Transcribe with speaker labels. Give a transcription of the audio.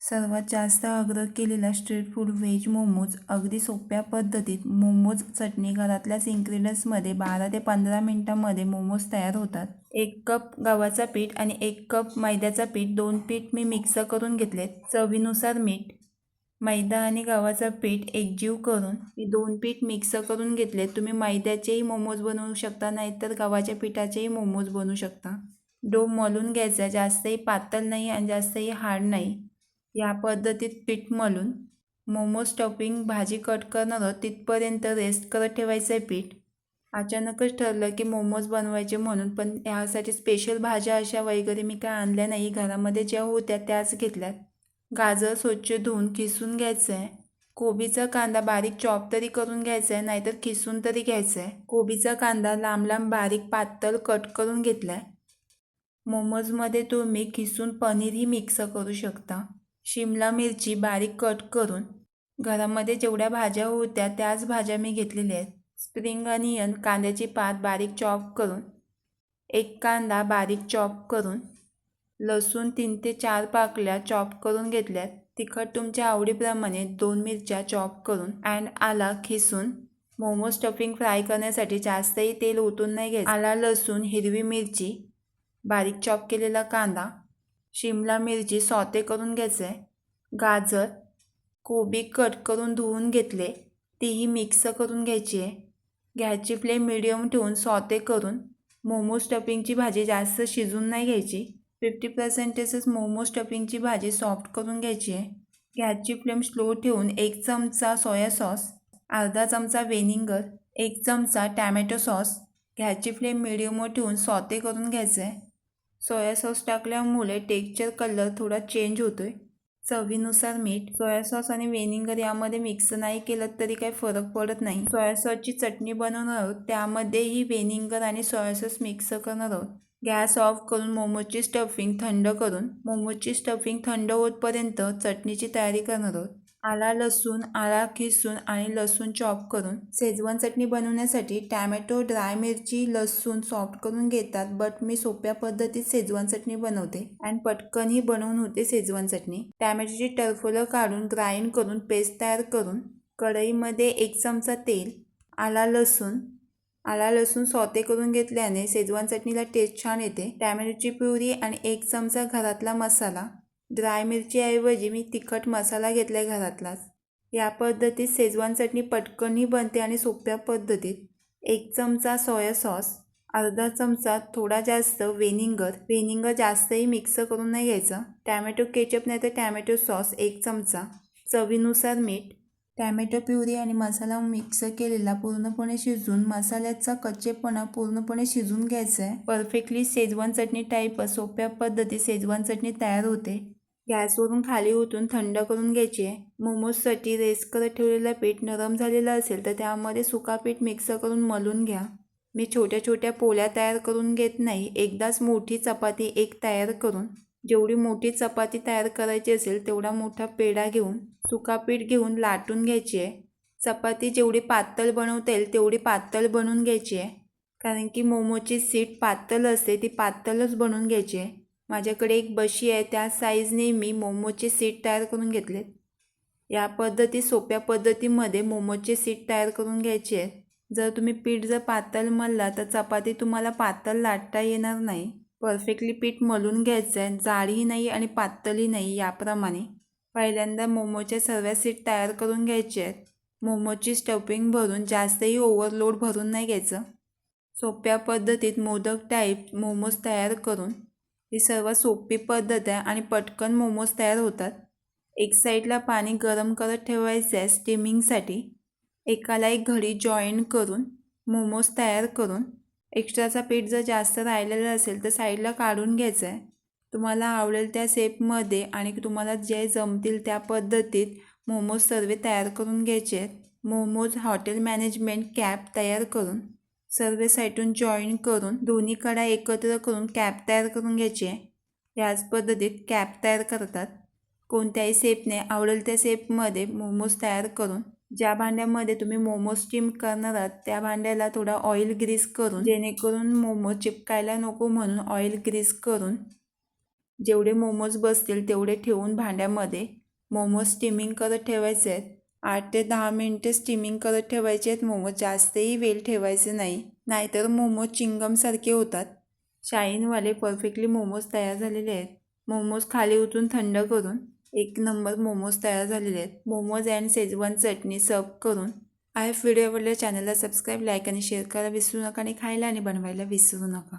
Speaker 1: सर्वात जास्त आग्रह केलेला स्ट्रीट फूड व्हेज मोमोज अगदी सोप्या पद्धतीत मोमोज चटणी घरातल्याच इन्ग्रेडियंट्समध्ये बारा ते पंधरा मिनटामध्ये मोमोज तयार होतात. एक कप गव्हाचा पीठ आणि एक कप मैद्याचा पीठ दोन पीठ मी मिक्स करून घेतलेत. चवीनुसार मीठ मैदा आणि गव्हाचा पीठ एकजीव करून मी दोन पीठ मिक्स करून घेतले तुम्ही मैद्याचेही मोमोज बनवू शकता नाहीतर गव्हाच्या पिठाचेही मोमोज बनवू शकता. डो मलून घ्यायचा जास्तही पातळ नाही आणि जास्तही हार्ड नाही. या पद्धतीत पीठ मलून मोमो स्टफिंग भाजी कट करणार आहोत. तिथपर्यंत रेस्ट करत ठेवायचं आहे पीठ. अचानकच ठरलं की मोमोज बनवायचे म्हणून पण यासाठी स्पेशल भाज्या अशा वगैरे मी काय आणल्या नाही. घरामध्ये ज्या होत्या त्याच घेतल्यात. गाजर स्वच्छ धुवून किसून घ्यायचं आहे कोबीचा कांदा बारीक चॉप तरी करून घ्यायचा आहे नाहीतर किसून तरी घ्यायचा आहे कोबीचा कांदा लांब लांब बारीक पातळ कट करून घेतला आहे मोमोजमध्ये तुम्ही किसून पनीरही मिक्स करू शकता. शिमला मिरची बारीक कट करून घरामध्ये जेवढ्या भाज्या होत्या त्याच भाज्या मी घेतलेल्या आहेत. स्प्रिंग अनियन कांद्याची पात बारीक चॉप करून एक कांदा बारीक चॉप करून लसूण तीन ते चार पाकल्या चॉप करून घेतल्यात तिखट तुमच्या आवडीप्रमाणे दोन मिरच्या चॉप करून अँड आला खिसून मोमो स्टफिंग फ्राय करण्यासाठी जास्तही तेल ओतून नाही घ्यायचं. आला लसूण हिरवी मिरची बारीक चॉप केलेला कांदा शिमला मिरची सॉते करून घ्यायचं. आहे गाजर कोबी कट करून धुवून घेतले. तीही मिक्स करून घ्यायची आहे. गॅसची फ्लेम मिडियम ठेवून सॉते करून मोमो स्टफिंगची भाजी जास्त शिजून नाही घ्यायची. फिफ्टी पर्सेंटेजच मोमो स्टफिंगची भाजी सॉफ्ट करून घ्यायची आहे. गॅसची फ्लेम स्लो ठेवून एक चमचा सोया सॉस अर्धा चमचा व्हेनिगर एक चमचा टॅमॅटो सॉस गॅसची फ्लेम मिडियमवर ठेवून सॉते करून घ्यायचं. आहे सोया सॉस टाकल्यामुळे टेक्स्चर कलर थोडा चेंज होतो आहे चवीनुसार मीठ सोया सॉस आणि व्हेनिगर यामध्ये मिक्स नाही केलं तरी काही फरक पडत नाही. सोया सॉसची चटणी बनवणार आहोत त्यामध्येही व्हेनिगर आणि सोया सॉस मिक्स करणार आहोत. गॅस ऑफ करून मोमोची स्टफिंग थंड करून मोमोची स्टफिंग थंड होतपर्यंत चटणीची तयारी करणार आहोत. आला लसूण आला किसून आणि लसूण चॉप करून शेजवान चटणी बनवण्यासाठी टॅमॅटो ड्राय मिरची लसूण सॉफ्ट करून घेतात. बट मी सोप्या पद्धतीत शेजवान चटणी बनवते अँड पटकनही बनवून होते शेजवान चटणी. टॅमॅटोची टरफुलं काढून ग्राइंड करून पेस्ट तयार करून कढईमध्ये एक चमचा तेल आला लसूण आला लसूण सौते करून घेतल्याने शेजवान चटणीला टेस्ट छान येते. टॅमॅटोची प्युरी आणि एक चमचा घरातला मसाला ड्राय मिरचीऐवजी मी तिखट मसाला घेतला आहे घरातलाच. या पद्धतीत शेजवान चटणी पटकनही बनते आणि सोप्या पद्धतीत. एक चमचा सोया सॉस अर्धा चमचा थोडा जास्त वेनिंगर वेनिंगर जास्तही मिक्स करून नाही घ्यायचं. टॅमॅटो केचप नाही तर टॅमॅटो सॉस एक चमचा. चवीनुसार मीठ टॅमॅटो प्युरी आणि मसाला मिक्स केलेला पूर्णपणे शिजून मसाल्याचा कच्चेपणा पूर्णपणे शिजून घ्यायचा आहे परफेक्टली शेजवान चटणी टाईप सोप्या पद्धतीत शेजवान चटणी तयार होते. गॅसवरून खाली ओतून थंड करून घ्यायची. आहे मोमोजसाठी रेस करत ठेवलेलं पीठ नरम झालेलं असेल तर त्यामध्ये सुका पीठ मिक्स करून मलून घ्या. मी छोट्या छोट्या पोळ्या तयार करून घेत नाही. एकदाच मोठी चपाती एक तयार करून. जेवढी मोठी चपाती तयार करायची असेल तेवढा मोठा पेढा घेऊन सुका पीठ घेऊन लाटून घ्यायची. आहे चपाती जेवढी पातळ बनवता येईल तेवढी पातळ बनवून घ्यायची. आहे कारण की मोमोची सीट पातळ असते ती पातळच बनवून घ्यायची. आहे माझ्याकडे एक बशी आहे त्या साईजने मी मोमोचे सीट तयार करून घेतलेत. या पद्धती सोप्या पद्धतीमध्ये मोमोचे सीट तयार करून घ्यायचे आहेत. जर तुम्ही पीठ जर पातळ मळला तर चपाती तुम्हाला पातळ लाटता येणार नाही. परफेक्टली पीठ मलून घ्यायचं आहे. जाडही नाही आणि पातळही नाही याप्रमाणे. पहिल्यांदा मोमोच्या सर्व सीट तयार करून घ्यायचे आहेत. मोमोची स्टफिंग भरून जास्तही ओव्हरलोड भरून नाही घ्यायचं. सोप्या पद्धतीत मोदक टाईप मोमोज तयार करून ही सर्वात सोपी पद्धत आहे आणि पटकन मोमोज तयार होतात. एक साईडला पाणी गरम करत ठेवायचं आहे स्टीमिंगसाठी. एकाला एक घडी जॉईन करून मोमोज तयार करून. एक्स्ट्राचा पीठ जर जास्त राहिलेलं असेल तर साईडला काढून घ्यायचं आहे. तुम्हाला आवडेल त्या शेपमध्ये आणि तुम्हाला जे जमतील त्या पद्धतीत मोमोज सर्व तयार करून घ्यायचे आहेत. मोमोज हॉटेल मॅनेजमेंट कॅप तयार करून. सर्व साईटून जॉईन करून दोन्ही कडा एकत्र करून कॅप तयार करून घ्यायची. आहे याच पद्धतीत कॅप तयार करतात. कोणत्याही शेपने आवडेल त्या शेपमध्ये मोमोज तयार करून ज्या भांड्यामध्ये तुम्ही मोमोज स्टीम करणार आहात त्या भांड्याला थोडा ऑइल ग्रीस करून जेणेकरून मोमो चिपकायला नको म्हणून ऑइल ग्रीस करून जेवढे मोमोज बसतील तेवढे ठेवून भांड्यामध्ये मोमोज स्टीमिंग करत ठेवायचे आहेत. आठ ते दहा मिनटे स्टीमिंग करत ठेवायचे आहेत. मोमोज जास्तही वेळ ठेवायचे नाही. नाहीतर मोमोज चिंगमसारखे होतात. शाईनवाले परफेक्टली मोमोज तयार झालेले आहेत. मोमोज खाली उतरून थंड करून एक नंबर मोमोज तयार झालेले आहेत. मोमोज अँड शेजवान चटणी सर्व करून. आय व्हिडिओ आवडल्या चॅनलला सबस्क्राईब लाईक आणि शेअर करायला विसरू नका आणि खायला आणि बनवायला विसरू नका.